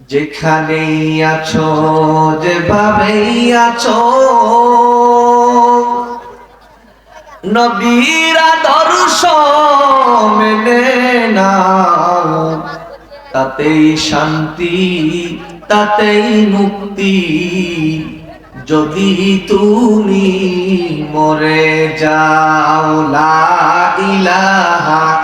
যেখানেই আছো, যেভাবেই আছো, নবীর আদর্শ মেনে নাও। তাতেই শান্তি, তাতেই মুক্তি। যদি তুমি মরে যাও, লা ইলাহা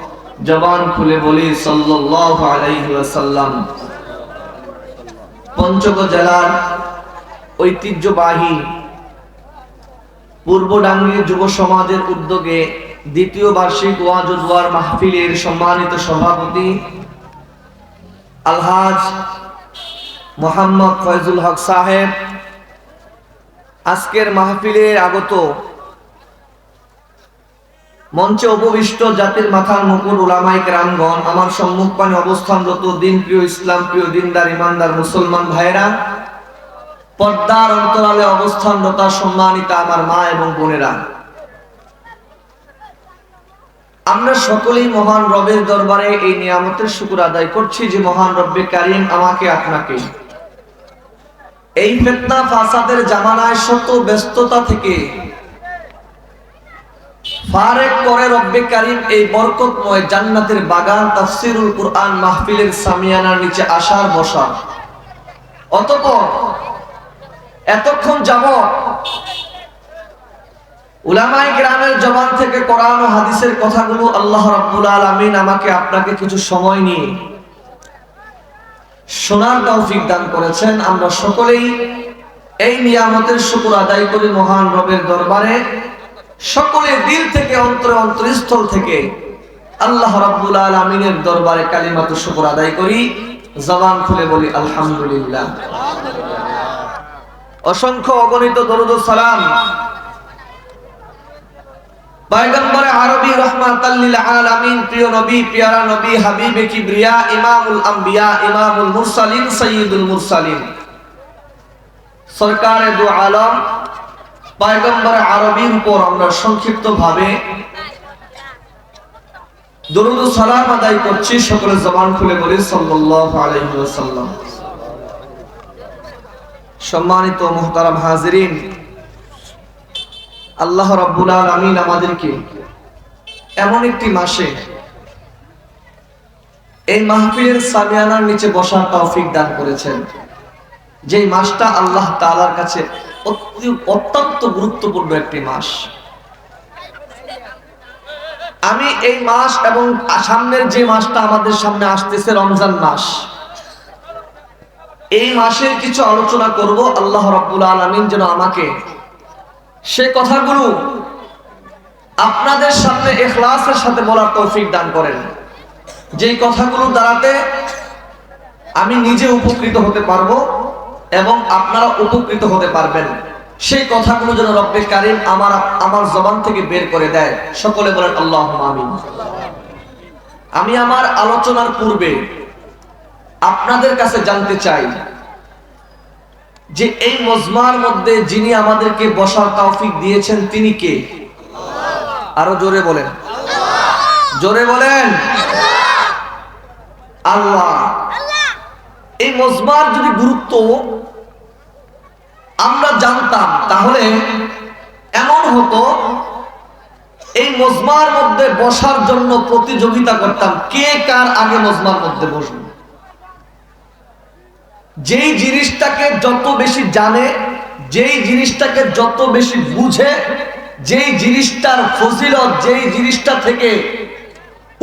জবান খুলে বলি, সাল্লাল্লাহু আলাইহি জেলার ঐতিহ্যবাহী পূর্বডাঙ্গি যুব সমাজের উদ্যোগে দ্বিতীয় বার্ষিক ওয়াজুদ্ওয়ার মাহফিলের সম্মানিত সভাপতি আলহাজ মোহাম্মদ ফয়জুল হক সাহেব। আজকের মাহফিলে আগত মঞ্চে উপবিষ্ট জাতির মাথার মুকুট উলামাইক রামগণ আমার সম্মুখপানে অবস্থানরত দিন প্রিয় ইসলাম প্রিয় দিনদার, ইমানদার মুসলমান ভাইরা পর্দার অন্তরালে অবস্থানরত সম্মানিতা আমার মা এবং বোনেরা। আমরা সকলেই মহান রবের দরবারে এই নিয়ামতের শুকুর আদায় করছি যে মহান রব্বে কারিম আমাকে, আপনাকে। এই ফেতনা ফাসাদের জামানায় শত ব্যস্ততা থেকে জান্নাতের বাগান সামিয়ানার নিচে এতক্ষণ গ্রামের জবান থেকে কোরআন ও হাদিসের কথাগুলো আল্লাহ রাব্বুল আলামিন আমাকে আপনাকে কিছু সময় নিয়ে শোনার তৌফিক দান করেছেন। আমরা সকলেই এই নিয়ামতের শুকুর আদায় করি মহান রবের দরবারে। সকলে দিল থেকে, অন্তরে অন্তরস্থল থেকে আল্লাহ রাব্বুল আলামিনের দরবারে কালিমাতু শুকর আদায় করি। জবান খুলে বলি, আলহামদুলিল্লাহ। অসংখ্য অগণিত দরুদ সালাম। পয়গম্বর আরবি রহমাতাল লিল আলামিন, প্রিয় নবী, পিয়ারা নবী, হাবিবে কিবরিয়া, ইমামুল আম্বিয়া, ইমামুল মুরসালিন, সাইয়্যিদুল মুরসালিন। সরকারে দু আলম পয়গম্বর আরবির উপর আমরা সংক্ষিপ্ত ভাবে সালাম আদায় করছি। সকলে জবান খুলে সম্মানিত মুহতারাম আল্লাহ রাব্বুল আলামিন আমাদেরকে এমন একটি মাসে এই মাহফিলের সামিয়ানার নিচে বসার তৌফিক দান করেছেন। যে মাসটা আল্লাহ তাআলার কাছে অত্যন্ত গুরুত্বপূর্ণ একটি মাস। আমি এই মাস এবং সামনের যে মাসটা আমাদের সামনে আসতেছে, রমজান মাস। এই মাসের কিছু আলোচনা করব, আল্লাহ রাব্বুল আলামিন যেন আমাকে সে কথাগুলো আপনাদের সামনে এখলাসের সাথে বলার তৌফিক দান করেন। যেই কথাগুলো দ্বারাতে আমি নিজে উপকৃত হতে পারব। এবং আপনারা উপকৃত হতে পারবেন। সেই কথাগুলো যেন রব্বে কারিম আমার আমার জবান থেকে বের করে দেয়। সকলে বলেন আল্লাহ আমিন। আমি আমার আলোচনার পূর্বে আপনাদের কাছে জানতে চাই যে এই মজমার মধ্যে যিনি আমাদেরকে বসার তৌফিক দিয়েছেন, তিনি কে? আরও জোরে বলেন। জোরে বলেন। আল্লাহ। এই মজমার যদি গুরুত্ব আমরা জানতাম, তাহলে এমন হতো, এই মজমার মধ্যে বসার জন্য প্রতিযোগিতা করতাম, কে কার আগে মজমার মধ্যে বসবে। যেই জিনিসটাকে যত বেশি জানে, যেই জিনিসটাকে যত বেশি বুঝে, যেই জিনিসটার ফজিলত, যেই জিনিসটা থেকে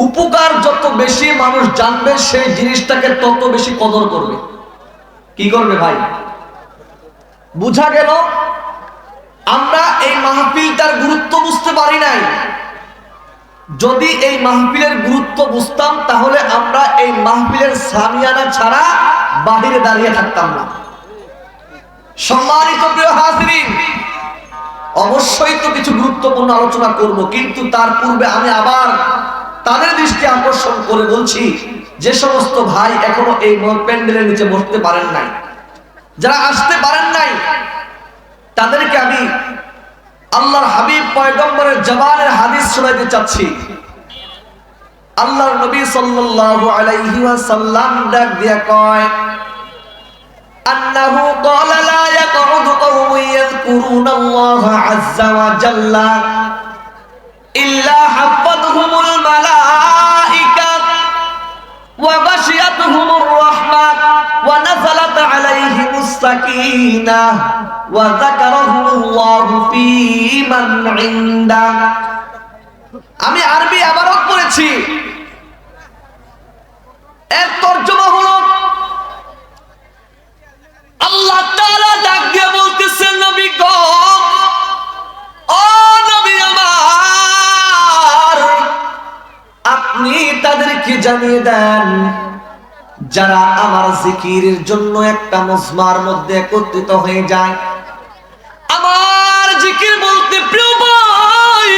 উপকার যত বেশি মানুষ জানবে, সেই জিনিসটাকে তত বেশি কদর করবে। কি করবে ভাই? বুঝা গেল? আমরা এই মাহফিলটার গুরুত্ব বুঝতে পারি নাই। যদি এই মাহফিলের গুরুত্ব বুঝতাম, তাহলে আমরা এই মাহফিলের সামিয়ানা ছাড়া বাহিরে দাঁড়িয়ে থাকতাম না। সম্মানিত প্রিয় হাজরিন, অবশ্যই তো কিছু গুরুত্বপূর্ণ আলোচনা করব, কিন্তু তার পূর্বে আমি আবার তাদের দৃষ্টি আকর্ষণ করে বলছি, যে সমস্ত ভাই এখনও এই প্যান্ডেলের নিচে বসতে পারেন নাই, যারা আসতে পারেন নাই, তাদেরকে আমি আল্লাহর হাবিব পয়গম্বরের জবানের হাদিস শোনাইতে চাচ্ছি। আল্লাহর নবী সাল্লাল্লাহু আলাইহি ওয়াসাল্লাম ডাক দিয়া কয় আল্লাহু ক্বালা লা ইয়াকউদু কওমুন ইয়াযকুরুনাল্লাহা আযযা ওয়া জাল্লা। আমি আরবি আবারও করেছি এর তর্জমা হল আল্লাহ তাআলা ডাক দিয়ে বলতেছেন নবী গড় জানিয়ে দেন, যারা আমার জিকিরের জন্য একটা মজমার মধ্যে একত্রিত হয়ে যায়। আমার জিকির বলতে প্রিয় ভাই,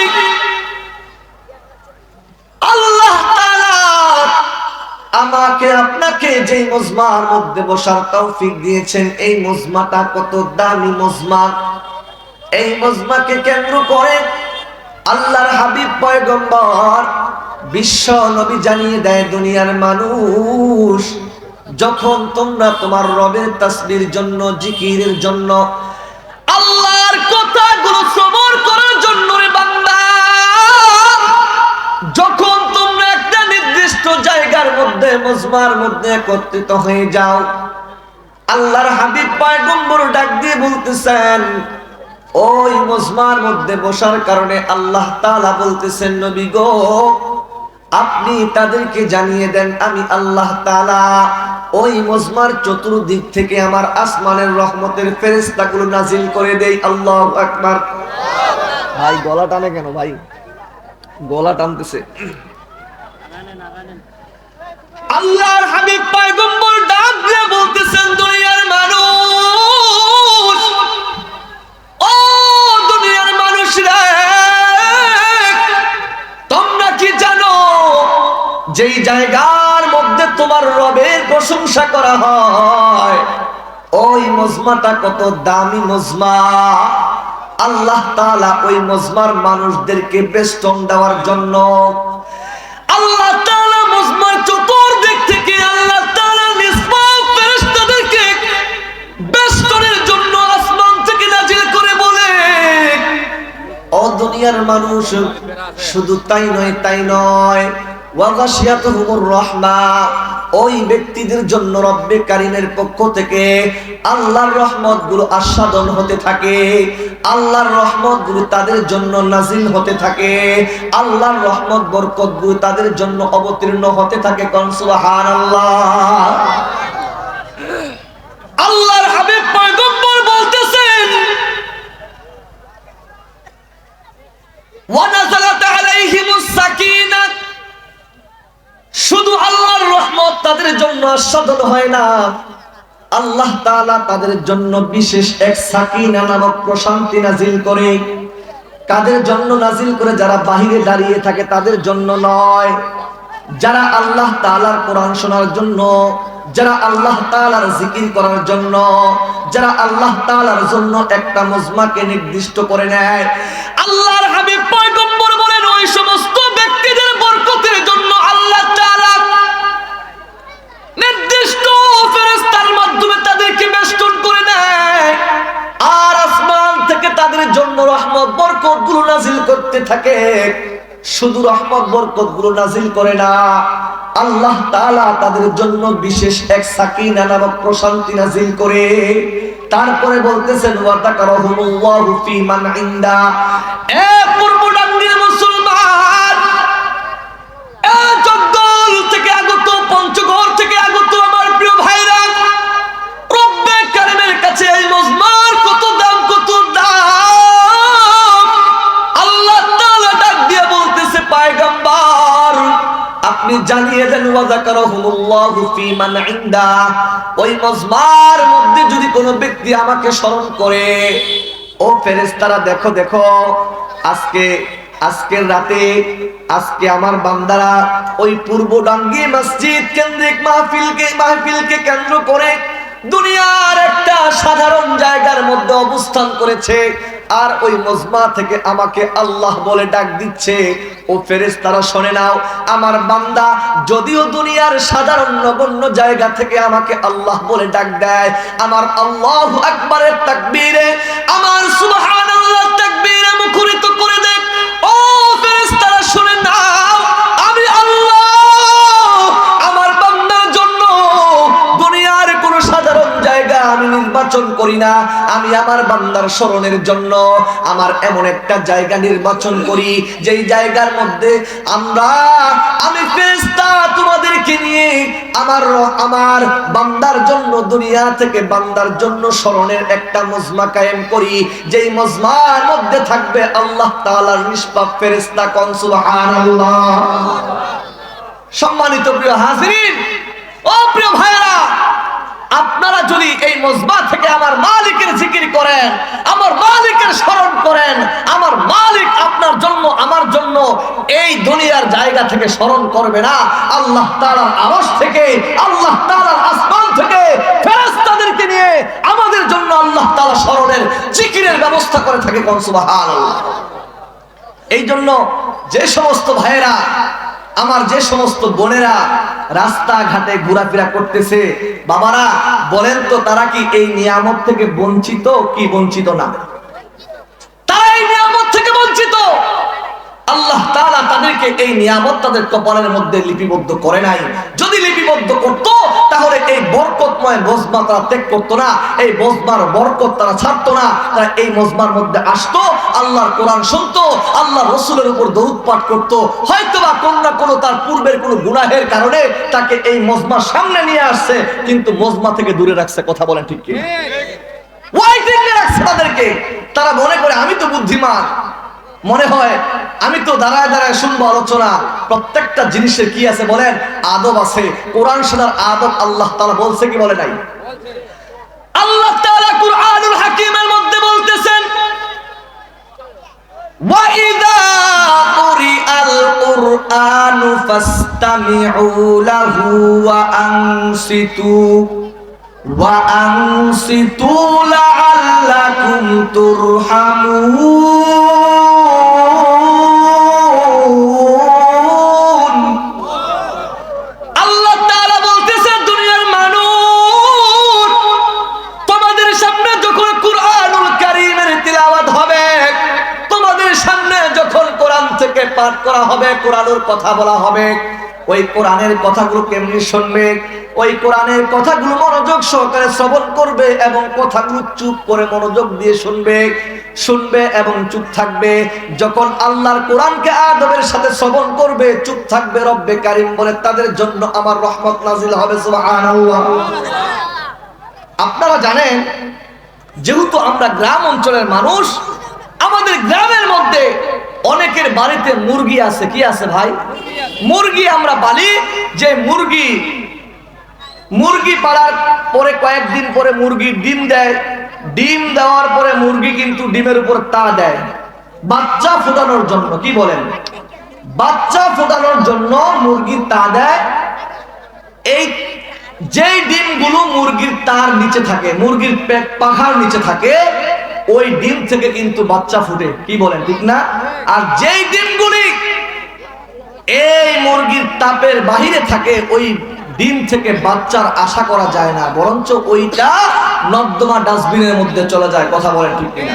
আল্লাহ আমাকে, আপনাকে যে মজমার মধ্যে বসার তৌফিক দিয়েছেন, এই মজমাটা কত দামি মজমা। এই মজমাকে কেন্দ্র করে আল্লাহর হাবিব পয়গম্বর বিশ্ব নবী জানিয়ে দেয় দুনিয়ার মানুষ, যখন তোমরা তোমার রবের তাসবির জন্য, জিকিরের জন্য, আল্লাহর কথাগুলো শ্রবণ করার জন্য রে বান্দা, যখন তোমরা একটা নির্দিষ্ট জায়গার মধ্যে, মজমার মধ্যে একত্রিত হয়ে যাও, আল্লাহর হাবিব পয়গম্বর ডাক দিয়ে বলতেছেন, ওই মজমার মধ্যে বসার কারণে আল্লাহ তাআলা বলতেছেন, নবী গো তাদেরকে জানিয়ে দেন আমি আল্লাহ তালা ওই মজমার চতুর্দিক থেকে আমার আসমানের রহমতের ফেরেস্তাগুলো নাজিল করে দেই। আল্লাহ আকবার। ভাই গলা টানে কেন ভাই? গলা টানতেছে। আল্লাহর হাবিব পয়গম্বর যেই জায়গার মধ্যে তোমার রবের প্রশংসা করা হয়, ওই মজমাটা কত দামি মজমা। আল্লাহ তাআলা ওই মজমার মানুষদেরকে বেষ্টন দেওয়ার জন্য আল্লাহ তাআলা মজমার চতুর্দিক থেকে আল্লাহ তাআলা নিষ্পাপ ফেরেশতাদেরকে বেষ্টনের জন্য আসমান থেকে নাজিল করে বলে, ও দুনিয়ার মানুষ, শুধু তাই নয় তাই নয় ওই ব্যক্তিদের জন্য রব্বে কারিমের পক্ষ থেকে আল্লাহর রহমতগুলো আস্বাদন হতে থাকে, আল্লাহর রহমতগুলো তাদের জন্য নাজিল হতে থাকে, আল্লাহর রহমত বরকতগুলো তাদের জন্য অবতীর্ণ হতে থাকে কোন সুবহানাল্লাহ আল্লাহর হাবিব পয়গম্বর বলতেছেন ওয়ানাজালাত আলাইহিমুস সাকিনাহ শুধু আল্লাহর রহমত আস্বাদন হয় না। আল্লাহ তাদের জন্য বিশেষ এক সাকিনা নামক প্রশান্তি নাজিল করে। কাদের জন্য নাজিল করে? যারা বাহিরে দাঁড়িয়ে থাকে তাদের জন্য নয়। যারা আল্লাহ তাআলার কোরআন শোনার জন্য, যারা আল্লাহ তাআলার জিকির করার জন্য, যারা আল্লাহ তাআলার জন্য একটা মজমাকে নির্দিষ্ট করে নেয়। আল্লাহর করে দেয়। আর আসমান থেকে তাদের জন্য রহমত বরকতগুলো নাজিল করতে থাকে। শুধু রহমত বরকতগুলো নাজিল করে না, আল্লাহ তাআলা তাদের জন্য বিশেষ এক সাকিনা নামক প্রশান্তি নাজিল করে। তারপরে বলতেছেন ওয়াতাকারহুমুল্লাহু ফি মান ইনদা। এ পূর্বডাঙ্গির কত দাম কত দাম? আল্লাহ ডাক দিয়ে বলতেছে আপনি জানিয়ে দেন মধ্যে যদি কোন ব্যক্তি আমাকে স্মরণ করে, ও ফেরেশতারা, দেখো দেখো, আজকে, আজকের রাতে, আজকে আমার বান্দারা ওই পূর্ব ডাঙ্গি মসজিদ কেন্দ্রিক মাহফিলকে মাহফিলকে কেন্দ্র করে দুনিয়ার একটা সাধারণ জায়গার মধ্যে অবস্থান করেছে, আর ওই মজমা থেকে আমাকে আল্লাহ বলে ডাক দিচ্ছে, ও ফেরেস তারা শোনে নাও, আমার বান্দা, যদিও দুনিয়ার সাধারণ নগণ্য জায়গা থেকে আমাকে আল্লাহ বলে ডাক দেয়, আমার আল্লাহ আকবারের তাকবীরে, আমার সুবহানাল্লাহ আমি নির্বাচন করি না, আমি আমার বান্দার স্মরণের জন্য আমার এমন একটা জায়গা নির্বাচন করি, যেই জায়গার মধ্যে আমরা, আমি ফেরেশতা তোমাদেরকে নিয়ে আমার আমার বান্দার জন্য, দুনিয়া থেকে বান্দার জন্য স্মরণের একটা মজমা কায়েম করি, যেই মজমার মধ্যে থাকবে আল্লাহ তাআলার নিষ্পাপ ফেরেশতা কোন, সুবহানাল্লাহ। সম্মানিত প্রিয় হাজিরিন, ও প্রিয় ভাইরা আপনারা যদি এই মজবা থেকে আমার মালিকের জিকির করেন, আমার মালিকের স্মরণ করেন, আমার মালিক আপনার জন্য, আমার জন্য এই দুনিয়ার জায়গা থেকে স্মরণ করবে না। আল্লাহ তাআলার আরশ থেকে, আল্লাহ তাআলার আসমান থেকে ফেরেশতাদেরকে নিয়ে আমাদের জন্য আল্লাহ তাআলা স্মরণের, জিকিরের ব্যবস্থা করে থাকে কোন সুবহানাল্লাহ। এই জন্য যে সমস্ত ভাইয়েরা আমার যে সমস্ত বোনেরা রাস্তাঘাটে ঘোরাফেরা করতেছে, বাবারা, বলেন তো তারা কি এই নিয়ামত থেকে বঞ্চিত কি বঞ্চিত না? তারা এই নিয়ামত থেকে বঞ্চিত। আল্লাহ তাআলা তাদেরকে এই নিয়ামত তাদের কপালের মধ্যে লিপিবদ্ধ করে নাই। যদি লিপিবদ্ধ করত তাহলে এই বরকতময় মজমা তারা ত্যাগ করতো না এই মজমার বরকত তারা ছাড়তো না তারা এই মজমার মধ্যে আসতো আল্লাহর কোরআন শুনতো আল্লাহ রসুলের উপর দরুদ পাঠ করতো। হয়তোবা কোন না কোনো তার পূর্বের কোনো গুনাহের কারণে তাকে এই মজমার সামনে নিয়ে আসছে কিন্তু মজমা থেকে দূরে রাখছে কথা বলেন ঠিক কি রাখছে তাদেরকে? তারা মনে করে আমি তো বুদ্ধিমান। মনে হয় আমি তো দাঁড়ায় দাঁড়ায় শুনবো আলোচনা প্রত্যেকটা জিনিসের কি আছে বলেন আদব আছে কোরআন শোনার আদব আল্লাহ তাআলা বলছে কি বলে নাই আল্লাহ তাআলা কুরআনুল হাকিমের মধ্যে বলতেছেন وَإِذَا قُرِئَ الْقُرْآنُ فَاسْتَمِعُوا لَهُ وَأَنصِتُوا وَأَنصِتُوا لَعَلَّكُمْ تُرْحَمُونَ করা হবে, কোরআনের কথা বলা হবে। ওই কোরআনের কথাগুলো কেমনি শুনবে? ওই কোরআনের কথাগুলো মনোযোগ সহকারে শ্রবণ করবে এবং কথাগুলো চুপ করে মনোযোগ দিয়ে শুনবে। শুনবে এবং চুপ থাকবে। যখন আল্লাহর কোরআনকে আদবের সাথে শ্রবণ করবে, চুপ থাকবে রব্বে কারিম বলে, তাদের জন্য আমার রহমত নাজিল হবে আপনারা জানেন, যেহেতু আমরা গ্রাম অঞ্চলের মানুষ, আমাদের গ্রামের মধ্যে অনেকের বাড়িতে মুরগি আছে, কি আছে ভাই? মুরগি আমরা পালি, যে মুরগি মুরগি পালার পরে কয়েকদিন পরে মুরগি ডিম দেয়। ডিম দেওয়ার পরে মুরগি কিন্তু ডিমের উপর তা দেয়। বাচ্চা ফোটানোর জন্য, কি বলেন? বাচ্চা ফোটানোর জন্য মুরগি তা দেয়। এই যেই ডিমগুলো মুরগির তার নিচে থাকে, মুরগির পেট পাখার নিচে থাকে ওই ডিম থেকে কিন্তু বাচ্চা ফুটে। কি বলেন, ঠিক না? আর যেই ডিমগুলি এই মুরগির তাপের বাহিরে থাকে, ওই ডিম থেকে বাচ্চার আশা করা যায় না। বরঞ্চ ওইটা নর্দমা ডাস্টবিনের মধ্যে চলে যায়। কথা বলেন ঠিক কিনা?